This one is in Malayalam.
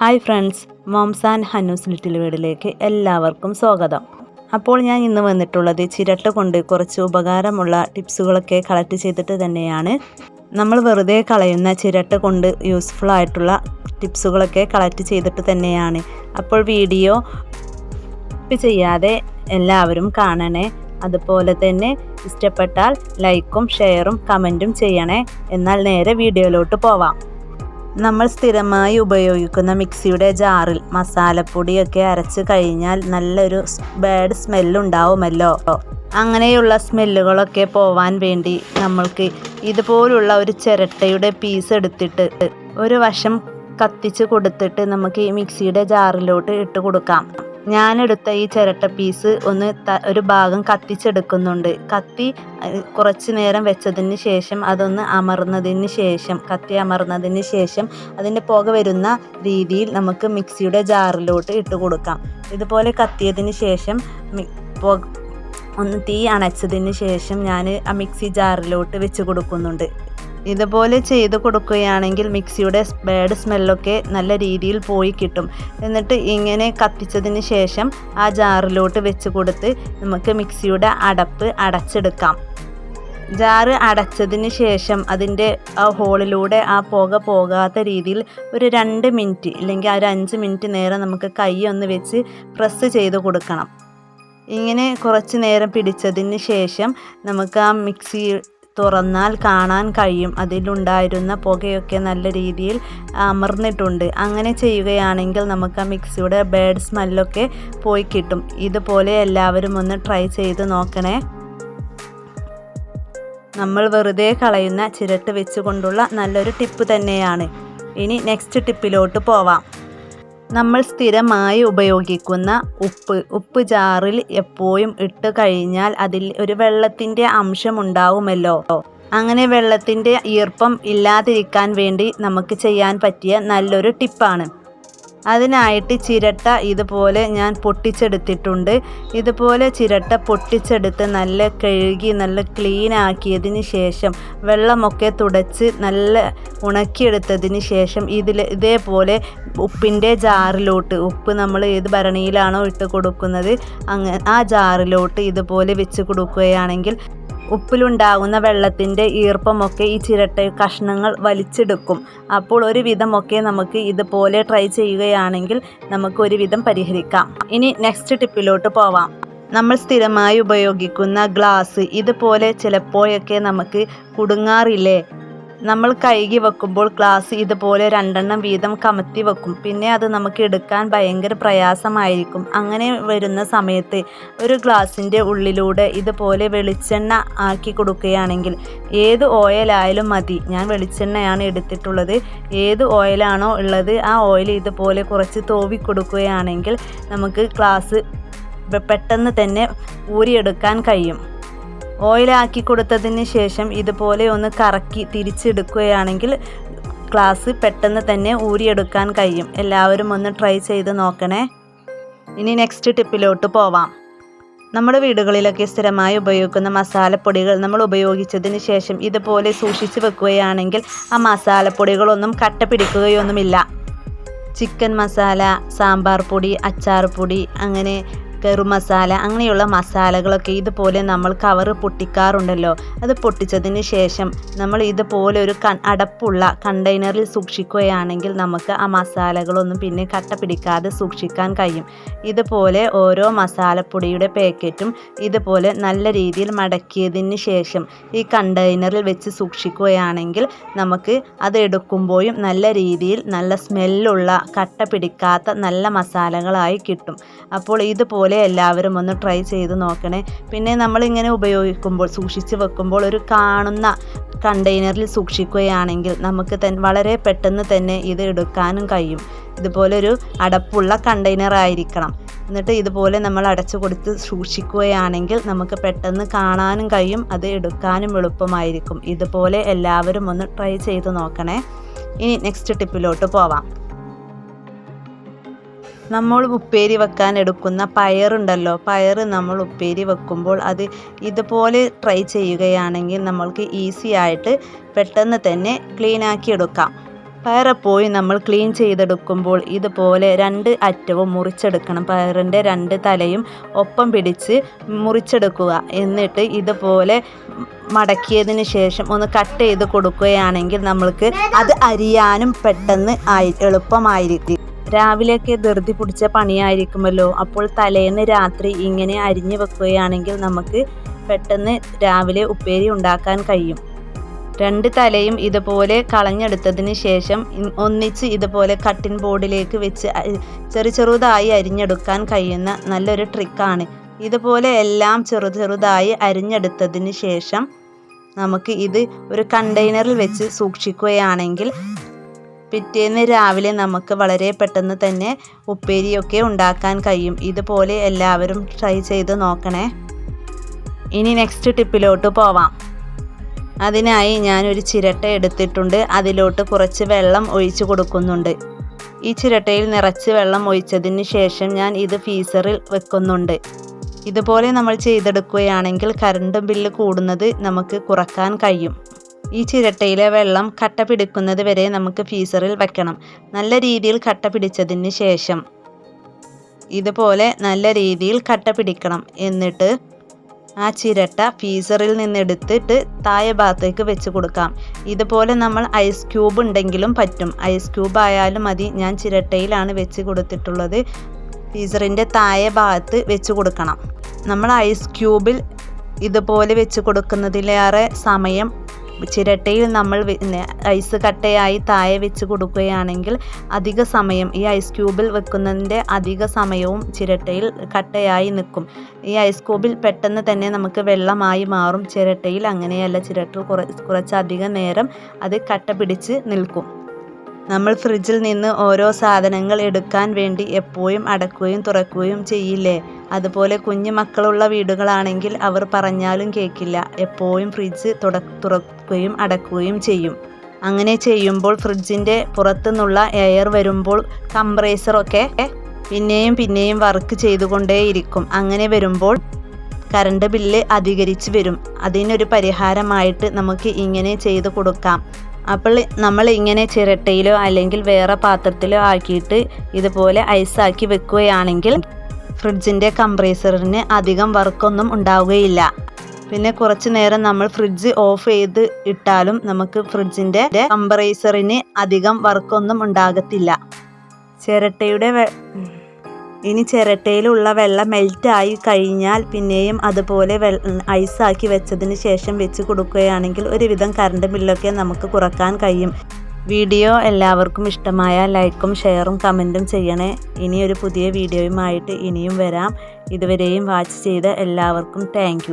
Hi friends moms and Hannus little വീടിലേക്ക് എല്ലാവർക്കും സ്വാഗതം. അപ്പോൾ ഞാൻ ഇന്ന് വന്നിട്ടുള്ളത് ചിരട്ട കൊണ്ട് കുറച്ച് ഉപകാരമുള്ള ടിപ്സുകളൊക്കെ കളക്ട് ചെയ്തിട്ട് തന്നെയാണ്. നമ്മൾ വെറുതെ കളയുന്ന ചിരട്ട കൊണ്ട് യൂസ്ഫുൾ ആയിട്ടുള്ള ടിപ്സുകളൊക്കെ കളക്ട് ചെയ്തിട്ട് തന്നെയാണ്. അപ്പോൾ വീഡിയോ ചെയ്യാതെ എല്ലാവരും കാണണേ. അതുപോലെ തന്നെ ഇഷ്ടപ്പെട്ടാൽ ലൈക്കും ഷെയറും കമന്റും ചെയ്യണേ. എന്നാൽ നേരെ വീഡിയോയിലോട്ട് പോവാം. നമ്മൾ സ്ഥിരമായി ഉപയോഗിക്കുന്ന മിക്സിയുടെ ജാറിൽ മസാലപ്പൊടിയൊക്കെ അരച്ച് കഴിഞ്ഞാൽ നല്ലൊരു ബാഡ് സ്മെല്ലുണ്ടാവുമല്ലോ. അങ്ങനെയുള്ള സ്മെല്ലുകളൊക്കെ പോവാൻ വേണ്ടി നമ്മൾക്ക് ഇതുപോലുള്ള ഒരു ചിരട്ടയുടെ പീസ് എടുത്തിട്ട് ഒരു വശം കത്തിച്ച് കൊടുത്തിട്ട് നമുക്ക് ഈ മിക്സിയുടെ ജാറിലോട്ട് ഇട്ട് കൊടുക്കാം. ഞാനെടുത്ത ഈ ചിരട്ട പീസ് ഒന്ന് ഒരു ഭാഗം കത്തിച്ചെടുക്കുന്നുണ്ട്. കത്തി കുറച്ച് നേരം വെച്ചതിന് ശേഷം അതൊന്ന് അമർന്നതിന് ശേഷം കത്തി അമർന്നതിന് ശേഷം അതിന്റെ പുക വരുന്ന രീതിയിൽ നമുക്ക് മിക്സിയുടെ ജാറിലോട്ട് ഇട്ട് കൊടുക്കാം. ഇതുപോലെ കത്തിയതിന് ശേഷം ഒന്ന് തീ അണച്ചതിന് ശേഷം ഞാൻ ആ മിക്സി ജാറിലോട്ട് വെച്ച് കൊടുക്കുന്നുണ്ട്. ഇതുപോലെ ചെയ്ത് കൊടുക്കുകയാണെങ്കിൽ മിക്സിയുടെ ബാഡ് സ്മെല്ലൊക്കെ നല്ല രീതിയിൽ പോയി കിട്ടും. എന്നിട്ട് ഇങ്ങനെ കത്തിച്ചതിന് ശേഷം ആ ജാറിലോട്ട് വെച്ച് കൊടുത്ത് നമുക്ക് മിക്സിയുടെ അടപ്പ് അടച്ചെടുക്കാം. ജാറ് അടച്ചതിന് ശേഷം അതിന്റെ ആ ഹോളിലൂടെ ആ പുക പോകാത്ത രീതിയിൽ ഒരു രണ്ട് മിനിറ്റ് ഇല്ലെങ്കിൽ ആ ഒരു അഞ്ച് മിനിറ്റ് നേരം നമുക്ക് കൈ ഒന്ന് വെച്ച് പ്രസ് ചെയ്ത് കൊടുക്കണം. ഇങ്ങനെ കുറച്ച് നേരം പിടിച്ചതിന് ശേഷം നമുക്ക് ആ മിക്സി തുറന്നാൽ കാണാൻ കഴിയും. അതിലുണ്ടായിരുന്ന പുകയൊക്കെ നല്ല രീതിയിൽ അമർന്നിട്ടുണ്ട്. അങ്ങനെ ചെയ്യുകയാണെങ്കിൽ നമുക്ക് ആ മിക്സിയുടെ ബേഡ് സ്മെല്ലൊക്കെ പോയി കിട്ടും. ഇതുപോലെ എല്ലാവരും ഒന്ന് ട്രൈ ചെയ്ത് നോക്കണേ. നമ്മൾ വെറുതെ കളയുന്ന ചിരട്ട് വെച്ചുകൊണ്ടുള്ള നല്ലൊരു ടിപ്പ് തന്നെയാണ്. ഇനി നെക്സ്റ്റ് ടിപ്പിലോട്ട് പോവാം. നമ്മൾ സ്ഥിരമായി ഉപയോഗിക്കുന്ന ഉപ്പ് ഉപ്പ് ജാറിൽ എപ്പോഴും ഇട്ട് കഴിഞ്ഞാൽ അതിൽ ഒരു വെള്ളത്തിന്റെ അംശം ഉണ്ടാവുമല്ലോ. അങ്ങനെ വെള്ളത്തിന്റെ ഈർപ്പം ഇല്ലാതിരിക്കാൻ വേണ്ടി നമുക്ക് ചെയ്യാൻ പറ്റിയ നല്ലൊരു ടിപ്പാണ്. അതിനായിട്ട് ചിരട്ട ഇതുപോലെ ഞാൻ പൊട്ടിച്ചെടുത്തിട്ടുണ്ട്. ഇതുപോലെ ചിരട്ട പൊട്ടിച്ചെടുത്ത് നല്ല കഴുകി നല്ല ക്ലീൻ ആക്കിയതിന് ശേഷം വെള്ളമൊക്കെ തുടച്ച് നല്ല ഉണക്കിയെടുത്തതിന് ശേഷം ഇതിൽ ഇതേപോലെ ഉപ്പിന്റെ ജാറിലോട്ട് ഉപ്പ് നമ്മൾ ഏത് ഭരണിയിലാണോ ഇട്ട് കൊടുക്കുന്നത് അങ്ങ ആ ജാറിലോട്ട് ഇതുപോലെ വെച്ച് കൊടുക്കുകയാണെങ്കിൽ ഉപ്പിലുണ്ടാകുന്ന വെള്ളത്തിന്റെ ഈർപ്പമൊക്കെ ഈ ചിരട്ട കഷ്ണങ്ങൾ വലിച്ചെടുക്കും. അപ്പോൾ ഒരു വിധമൊക്കെ നമുക്ക് ഇതുപോലെ ട്രൈ ചെയ്യുകയാണെങ്കിൽ നമുക്ക് ഒരു വിധം പരിഹരിക്കാം. ഇനി നെക്സ്റ്റ് ടിപ്പിലോട്ട് പോവാം. നമ്മൾ സ്ഥിരമായി ഉപയോഗിക്കുന്ന ഗ്ലാസ് ഇതുപോലെ ചിലപ്പോഴൊക്കെ നമുക്ക് കുടുങ്ങാറില്ലേ? നമ്മൾ കഴുകി വെക്കുമ്പോൾ ഗ്ലാസ് ഇതുപോലെ രണ്ടെണ്ണം വീതം കമത്തി വെക്കും. പിന്നെ അത് നമുക്ക് എടുക്കാൻ ഭയങ്കര പ്രയാസമായിരിക്കും. അങ്ങനെ വരുന്ന സമയത്ത് ഒരു ഗ്ലാസിന്റെ ഉള്ളിലൂടെ ഇതുപോലെ വെളിച്ചെണ്ണ ആക്കി കൊടുക്കുകയാണെങ്കിൽ ഏത് ഓയിലായാലും മതി. ഞാൻ വെളിച്ചെണ്ണയാണ് എടുത്തിട്ടുള്ളത്. ഏത് ഓയിലാണോ ഉള്ളത് ആ ഓയിൽ ഇതുപോലെ കുറച്ച് തോവി കൊടുക്കുകയാണെങ്കിൽ നമുക്ക് ഗ്ലാസ് പെട്ടെന്ന് തന്നെ ഊരിയെടുക്കാൻ കഴിയും. ഓയിലാക്കി കൊടുത്തതിന് ശേഷം ഇതുപോലെ ഒന്ന് കറക്കി തിരിച്ചെടുക്കുകയാണെങ്കിൽ ഗ്ലാസ് പെട്ടെന്ന് തന്നെ ഊരിയെടുക്കാൻ കഴിയും. എല്ലാവരും ഒന്ന് ട്രൈ ചെയ്ത് നോക്കണേ. ഇനി നെക്സ്റ്റ് ടിപ്പിലോട്ട് പോവാം. നമ്മുടെ വീടുകളിലൊക്കെ സ്ഥിരമായി ഉപയോഗിക്കുന്ന മസാലപ്പൊടികൾ നമ്മൾ ഉപയോഗിച്ചതിന് ശേഷം ഇതുപോലെ സൂക്ഷിച്ച് വെക്കുകയാണെങ്കിൽ ആ മസാലപ്പൊടികളൊന്നും കട്ട പിടിക്കുകയൊന്നുമില്ല. ചിക്കൻ മസാല സാമ്പാർ പൊടി അച്ചാർ പൊടി അങ്ങനെ കറു മസാല അങ്ങനെയുള്ള മസാലകളൊക്കെ ഇതുപോലെ നമ്മൾ കവർ പൊട്ടിക്കാറുണ്ടല്ലോ. അത് പൊട്ടിച്ചതിന് ശേഷം നമ്മൾ ഇതുപോലെ ഒരു അടപ്പുള്ള കണ്ടെയ്നറിൽ സൂക്ഷിക്കുകയാണെങ്കിൽ നമുക്ക് ആ മസാലകളൊന്നും പിന്നെ കട്ട പിടിക്കാതെ സൂക്ഷിക്കാൻ കഴിയും. ഇതുപോലെ ഓരോ മസാലപ്പൊടിയുടെ പാക്കറ്റും ഇതുപോലെ നല്ല രീതിയിൽ മടക്കിയതിന് ശേഷം ഈ കണ്ടെയ്നറിൽ വെച്ച് സൂക്ഷിക്കുകയാണെങ്കിൽ നമുക്ക് അത് എടുക്കുമ്പോഴും നല്ല രീതിയിൽ നല്ല സ്മെല്ലുള്ള കട്ട പിടിക്കാത്ത നല്ല മസാലകളായി കിട്ടും. അപ്പോൾ ഇതുപോലെ പോലെ എല്ലാവരും ഒന്ന് ട്രൈ ചെയ്ത് നോക്കണേ. പിന്നെ നമ്മളിങ്ങനെ ഉപയോഗിക്കുമ്പോൾ സൂക്ഷിച്ച് വെക്കുമ്പോൾ ഒരു കാണുന്ന കണ്ടെയ്നറിൽ സൂക്ഷിക്കുകയാണെങ്കിൽ നമുക്ക് തന്നെ വളരെ പെട്ടെന്ന് തന്നെ ഇത് എടുക്കാനും കഴിയും. ഇതുപോലൊരു അടപ്പുള്ള കണ്ടെയ്നർ ആയിരിക്കണം. എന്നിട്ട് ഇതുപോലെ നമ്മൾ അടച്ചു കൊടുത്ത് സൂക്ഷിക്കുകയാണെങ്കിൽ നമുക്ക് പെട്ടെന്ന് കാണാനും കഴിയും അത് എടുക്കാനും എളുപ്പമായിരിക്കും. ഇതുപോലെ എല്ലാവരും ഒന്ന് ട്രൈ ചെയ്ത് നോക്കണേ. ഇനി നെക്സ്റ്റ് ടിപ്പിലോട്ട് പോവാം. നമ്മൾ ഉപ്പേരി വെക്കാൻ എടുക്കുന്ന പയറുണ്ടല്ലോ പയർ നമ്മൾ ഉപ്പേരി വെക്കുമ്പോൾ അത് ഇതുപോലെ ട്രൈ ചെയ്യുകയാണെങ്കിൽ നമ്മൾക്ക് ഈസി ആയിട്ട് പെട്ടെന്ന് തന്നെ ക്ലീൻ ആക്കി എടുക്കാം. പോയി നമ്മൾ ക്ലീൻ ചെയ്തെടുക്കുമ്പോൾ ഇതുപോലെ രണ്ട് അറ്റവും മുറിച്ചെടുക്കണം. പയറിന്റെ രണ്ട് തലയും ഒപ്പം പിടിച്ച് മുറിച്ചെടുക്കുക. എന്നിട്ട് ഇതുപോലെ മടക്കിയതിന് ശേഷം ഒന്ന് കട്ട് ചെയ്ത് കൊടുക്കുകയാണെങ്കിൽ നമ്മൾക്ക് അത് അരിയാനും പെട്ടെന്ന് എളുപ്പമായിരിക്കും. രാവിലെയൊക്കെ ധൃതി പിടിച്ച പണിയായിരിക്കുമല്ലോ. അപ്പോൾ തലേന്ന് രാത്രി ഇങ്ങനെ അരിഞ്ഞു വെക്കുകയാണെങ്കിൽ നമുക്ക് പെട്ടെന്ന് രാവിലെ ഉപ്പേരി ഉണ്ടാക്കാൻ കഴിയും. രണ്ട് തലയും ഇതുപോലെ കളഞ്ഞെടുത്തതിന് ശേഷം ഒന്നിച്ച് ഇതുപോലെ കട്ടിൻ ബോർഡിലേക്ക് വെച്ച് ചെറു ചെറുതായി അരിഞ്ഞെടുക്കാൻ കഴിയുന്ന നല്ലൊരു ട്രിക്കാണ്. ഇതുപോലെ എല്ലാം ചെറു ചെറുതായി അരിഞ്ഞെടുത്തതിന് ശേഷം നമുക്ക് ഇത് ഒരു കണ്ടെയ്നറിൽ വെച്ച് സൂക്ഷിക്കുകയാണെങ്കിൽ പിറ്റേന്ന് രാവിലെ നമുക്ക് വളരെ പെട്ടെന്ന് തന്നെ ഉപ്പേരിയൊക്കെ ഉണ്ടാക്കാൻ കഴിയും. ഇതുപോലെ എല്ലാവരും ട്രൈ ചെയ്ത് നോക്കണേ. ഇനി നെക്സ്റ്റ് ടിപ്പിലോട്ട് പോവാം. അതിനായി ഞാനൊരു ചിരട്ട എടുത്തിട്ടുണ്ട്. അതിലോട്ട് കുറച്ച് വെള്ളം ഒഴിച്ചു കൊടുക്കുന്നുണ്ട്. ഈ ചിരട്ടയിൽ നിറച്ച് വെള്ളം ഒഴിച്ചതിന് ശേഷം ഞാൻ ഇത് ഫീസറിൽ വെക്കുന്നുണ്ട്. ഇതുപോലെ നമ്മൾ ചെയ്തെടുക്കുകയാണെങ്കിൽ കറണ്ട് ബില്ല് കൂടുന്നത് നമുക്ക് കുറയ്ക്കാൻ കഴിയും. ഈ ചിരട്ടയിലെ വെള്ളം കട്ട പിടിക്കുന്നത് വരെ നമുക്ക് ഫീസറിൽ വെക്കണം. നല്ല രീതിയിൽ കട്ട പിടിച്ചതിന് ശേഷം ഇതുപോലെ നല്ല രീതിയിൽ കട്ട പിടിക്കണം. എന്നിട്ട് ആ ചിരട്ട ഫീസറിൽ നിന്നെടുത്തിട്ട് താഴെ ഭാഗത്തേക്ക് വെച്ച് കൊടുക്കാം. ഇതുപോലെ നമ്മൾ ഐസ് ക്യൂബ് ഉണ്ടെങ്കിലും പറ്റും. ഐസ് ക്യൂബ് ആയാലും മതി. ഞാൻ ചിരട്ടയിലാണ് വെച്ച് കൊടുത്തിട്ടുള്ളത്. ഫീസറിന്റെ താഴെ ഭാഗത്ത് വെച്ച് കൊടുക്കണം. നമ്മൾ ഐസ് ക്യൂബിൽ ഇതുപോലെ വെച്ച് കൊടുക്കുന്നതിലേറെ സമയം ചിരട്ടയിൽ നമ്മൾ ഐസ് കട്ടയായി താഴെ വെച്ച് കൊടുക്കുകയാണെങ്കിൽ അധിക സമയം ഈ ഐസ് ക്യൂബിൽ വെക്കുന്നതിന്റെ അധിക സമയവും ചിരട്ടയിൽ കട്ടയായി നിൽക്കും. ഈ ഐസ് ക്യൂബിൽ പെട്ടെന്ന് തന്നെ നമുക്ക് വെള്ളമായി മാറും. ചിരട്ടയിൽ അങ്ങനെയല്ല. ചിരട്ട കുറ കുറച്ചധികം നേരം അത് കട്ട പിടിച്ച് നിൽക്കും. നമ്മൾ ഫ്രിഡ്ജിൽ നിന്ന് ഓരോ സാധനങ്ങൾ എടുക്കാൻ വേണ്ടി എപ്പോഴും അടക്കുകയും തുറക്കുകയും ചെയ്യില്ലേ? അതുപോലെ കുഞ്ഞു മക്കളുള്ള വീടുകളാണെങ്കിൽ അവർ പറഞ്ഞാലും കേൾക്കില്ല. എപ്പോഴും ഫ്രിഡ്ജ് തുട തുറക്കുകയും അടക്കുകയും ചെയ്യും. അങ്ങനെ ചെയ്യുമ്പോൾ ഫ്രിഡ്ജിന്റെ പുറത്തുനിന്നുള്ള എയർ വരുമ്പോൾ കംപ്രേസറൊക്കെ പിന്നെയും പിന്നെയും വർക്ക് ചെയ്തുകൊണ്ടേയിരിക്കും. അങ്ങനെ വരുമ്പോൾ കറണ്ട് ബില്ല് അധികരിച്ച് വരും. അതിനൊരു പരിഹാരമായിട്ട് നമുക്ക് ഇങ്ങനെ ചെയ്ത് കൊടുക്കാം. അപ്പോൾ നമ്മൾ ഇങ്ങനെ ചിരട്ടയിലോ അല്ലെങ്കിൽ വേറെ പാത്രത്തിലോ ആക്കിയിട്ട് ഇതുപോലെ ഐസാക്കി വെക്കുകയാണെങ്കിൽ ഫ്രിഡ്ജിന്റെ കംപ്രേസറിന് അധികം വർക്കൊന്നും ഉണ്ടാവുകയില്ല. പിന്നെ കുറച്ചു നേരം നമ്മൾ ഫ്രിഡ്ജ് ഓഫ് ചെയ്ത് ഇട്ടാലും നമുക്ക് ഫ്രിഡ്ജിന്റെ കംപ്രേസറിന് അധികം വർക്കൊന്നും ഉണ്ടാകത്തില്ല. ചിരട്ടയുടെ ഇനി ചിരട്ടയിലുള്ള വെള്ളം മെൽറ്റായി കഴിഞ്ഞാൽ പിന്നെയും അതുപോലെ വെ ഐസാക്കി വെച്ചതിന് ശേഷം വെച്ച് കൊടുക്കുകയാണെങ്കിൽ ഒരുവിധം കറണ്ട് ബില്ലൊക്കെ നമുക്ക് കുറയ്ക്കാൻ കഴിയും. വീഡിയോ എല്ലാവർക്കും ഇഷ്ടമായ ലൈക്കും ഷെയറും കമന്റും ചെയ്യണേ. ഇനി ഒരു പുതിയ വീഡിയോയുമായിട്ട് ഇനിയും വരാം. ഇതുവരെയും വാച്ച് ചെയ്ത എല്ലാവർക്കും താങ്ക്